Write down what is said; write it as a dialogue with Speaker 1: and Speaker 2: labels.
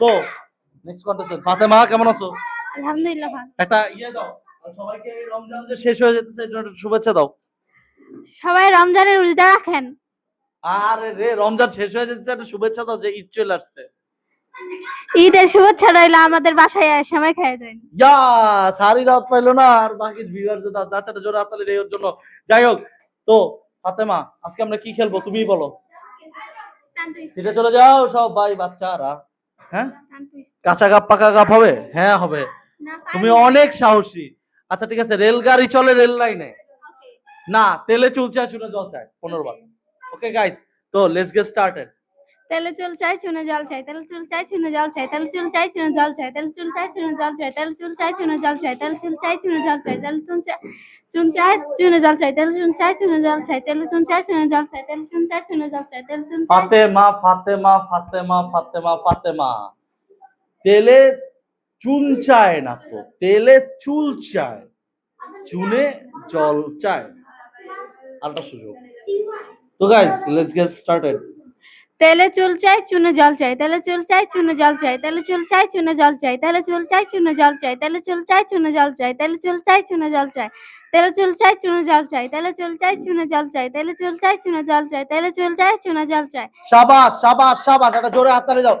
Speaker 1: তো next contestant Fatema কেমন আছো?
Speaker 2: আলহামদুলিল্লাহ
Speaker 1: একটা ইয়ে দাও। সবাইকে রমজান যে শেষ হয়ে যেতেছে এর জন্য শুভেচ্ছা দাও।
Speaker 2: সবাই রমজানের রোজা রাখেন।
Speaker 1: আরে রে রমজান শেষ হয়ে যেতেছে একটা শুভেচ্ছা দাও যে ঈদ চলে আসছে।
Speaker 2: ঈদের শুভেচ্ছা রইল আমাদের বাসায় সবাই খেয়ে যান।
Speaker 1: ইয়া সারি দাওয়াত পাইলো না আর বাকি ভিউয়ার যে দাওয়াত তাছাড়া জোরে ওর জন্য। যাই হোক তো ফাতেমা আজকে আমরা কি খেলব তুমিই বলো। সিটে চলে যাও সব ভাই বাচ্চারা। হ্যাঁ? কাঁচা কাপ পাকা কাপ হবে? হ্যাঁ হবে। তুমি অনেক সাহসী। আচ্ছা ঠিক আছে রেলগাড়ি চলে রেল লাইনে। না তেলে চুলচা চুলে জল চায়। পনেরো বার। ওকে গাইস তো লেটস গেট স্টার্টেড
Speaker 2: তেলে চুল চাই চুনে জল চাই তেলে চুল চাই চুনে জল চাই তেলে চুল চাই চুনে জল চাই তেলে চুল চাই চুনে জল চাই তেলে চুল চাই চুনে জল চাই তেলে চুল চাই চুনে জল চাই তেলে চাই চুন চাই চুনে জল চাই তেলে চুন চাই চুনে জল চাই তেলে চুন চাই চুনে জল চাই তেলে চুন চাই চুনে জল চাই তেলে চুন চাই
Speaker 1: ফাতেমা ফাতেমা ফাতেমা ফাতেমা ফাতেমা তেলে চুন চায় না তো তেলে চুল চায় চুনে জল চায় আরেকটা সুযোগ তো গাইস লেটস গেট স্টার্টেড
Speaker 2: তেলে চুল চাই চুনে জল চাই তেলে চুল চাই চুনে জল চাই তেলে চুল চাই চুনে জল চাই তেলে চুল চাই চুনে জল চাই তেলে চুল চাই চুনে জল চাই তেলে চুল চাই চুনে জল চাই তেলে চুল চাই চুনে জল চাই তেলে চুল চাই চুনে জল চাই তেলে চুল চাই চুনে জল চাই তেলে চুল চাই চুনে জল চাই
Speaker 1: সাবাস সাবাস সাবাস একটা জোরে হাততালি দাও